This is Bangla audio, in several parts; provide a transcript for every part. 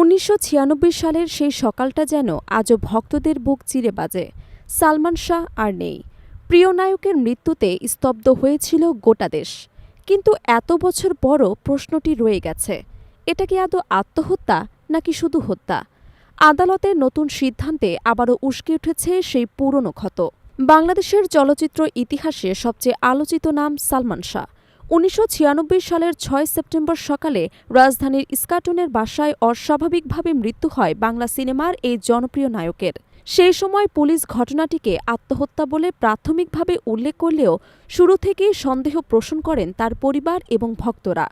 উনিশশো ছিয়ানব্বই সালের সেই সকালটা যেন আজও ভক্তদের বুক চিরে বাজে। সালমান শাহ আর নেই। প্রিয় নায়কের মৃত্যুতে স্তব্ধ হয়েছিল গোটা দেশ। কিন্তু এত বছর পরও প্রশ্নটি রয়ে গেছে, এটা কি আদৌ আত্মহত্যা নাকি শুধু হত্যা? আদালতের নতুন সিদ্ধান্তে আবারও উস্কে উঠেছে সেই পুরনো ক্ষত। বাংলাদেশের চলচ্চিত্র ইতিহাসে সবচেয়ে আলোচিত নাম সালমান শাহ। উনিশশো ছিয়ানব্বই সালের ছয় সেপ্টেম্বর সকালে রাজধানীর ইস্কাটনের বাসায় অস্বাভাবিকভাবে মৃত্যু হয় বাংলা সিনেমার এই জনপ্রিয় নায়কের। সেই সময় পুলিশ ঘটনাটিকে আত্মহত্যা বলে প্রাথমিকভাবে উল্লেখ করলেও শুরু থেকেই সন্দেহ পোষণ করেন তার পরিবার এবং ভক্তরা।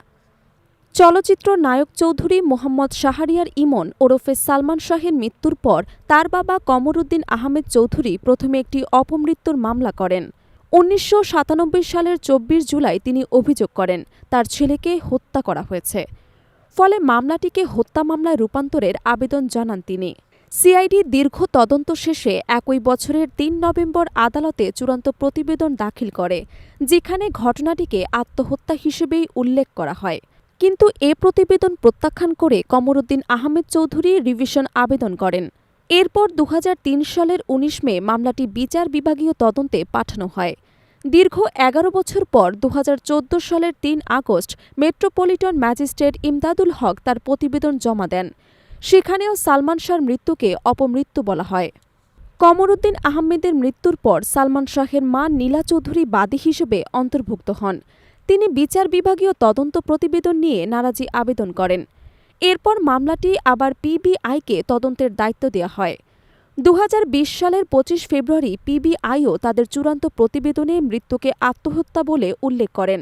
চলচ্চিত্র নায়ক চৌধুরী মোহাম্মদ শাহরিয়ার ইমন ওরফে সালমান শাহের মৃত্যুর পর তার বাবা কমরুদ্দিন আহমেদ চৌধুরী প্রথমে একটি অপমৃত্যুর মামলা করেন। উনিশশো সাতানব্বই সালের চব্বিশ জুলাই তিনি অভিযোগ করেন, তার ছেলেকে হত্যা করা হয়েছে। ফলে মামলাটিকে হত্যা মামলায় রূপান্তরের আবেদন জানান তিনি। সিআইডি দীর্ঘ তদন্ত শেষে একই বছরের তিন নভেম্বর আদালতে চূড়ান্ত প্রতিবেদন দাখিল করে, যেখানে ঘটনাটিকে আত্মহত্যা হিসেবেই উল্লেখ করা হয়। কিন্তু এ প্রতিবেদন প্রত্যাখ্যান করে কমরুদ্দিন আহমেদ চৌধুরী রিভিশন আবেদন করেন। এরপর দু হাজার তিন সালের ১৯ মে মামলাটি বিচার বিভাগীয় তদন্তে পাঠানো হয়। দীর্ঘ এগারো বছর পর দু হাজার চোদ্দ সালের তিন August metropolitan magistrate Imdadul Haque তার প্রতিবেদন জমা দেন। সেখানেও সালমান শাহর মৃত্যুকে অপমৃত্যু বলা হয়। কমরুদ্দিন আহমেদের মৃত্যুর পর সালমান শাহের মা নীলা চৌধুরী বাদী হিসেবে অন্তর্ভুক্ত হন। তিনি বিচার বিভাগীয় তদন্ত প্রতিবেদন নিয়ে নারাজি আবেদন করেন। এরপর মামলাটি আবার পিবিআইকে তদন্তের দায়িত্ব দেওয়া হয়। দু হাজার বিশ সালের পঁচিশ ফেব্রুয়ারি পিবিআইও তাদের চূড়ান্ত প্রতিবেদনে মৃত্যুকে আত্মহত্যা বলে উল্লেখ করেন।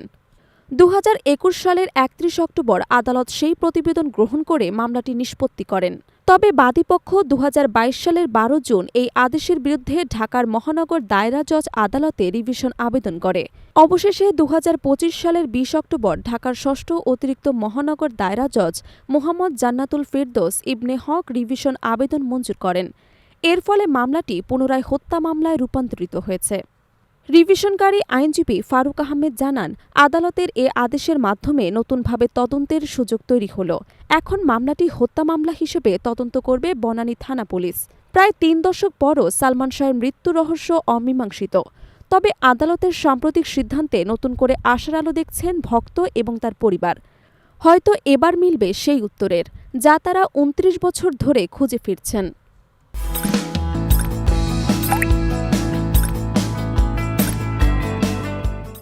দুহাজার একুশ সালের একত্রিশ অক্টোবর আদালত সেই প্রতিবেদন গ্রহণ করে মামলাটি নিষ্পত্তি করেন। তবে বাদীপক্ষ দুহাজার বাইশ সালের বারো জুন এই আদেশের বিরুদ্ধে ঢাকার মহানগর দায়রা জজ আদালতে রিভিশন আবেদন করে। অবশেষে দুহাজার পঁচিশ সালের বিশ অক্টোবর ঢাকার ষষ্ঠ অতিরিক্ত মহানগর দায়রা জজ মোহাম্মদ জান্নাতুল ফেরদোস ইবনে হক রিভিশন আবেদন মঞ্জুর করেন। এর ফলে মামলাটি পুনরায় হত্যা মামলায় রূপান্তরিত হয়েছে। রিভিশনকারী আইনজীবী ফারুক আহমেদ জানান, আদালতের এ আদেশের মাধ্যমে নতুনভাবে তদন্তের সুযোগ তৈরি হল। এখন মামলাটি হত্যা মামলা হিসেবে তদন্ত করবে বনানী থানা পুলিশ। প্রায় তিন দশক পরও সালমান শাহের মৃত্যু রহস্য অমীমাংসিত। তবে আদালতের সাম্প্রতিক সিদ্ধান্তে নতুন করে আশার আলো দেখছেন ভক্ত এবং তার পরিবার। হয়তো এবার মিলবে সেই উত্তরের, যা তারা উনত্রিশ বছর ধরে খুঁজে ফিরছেন।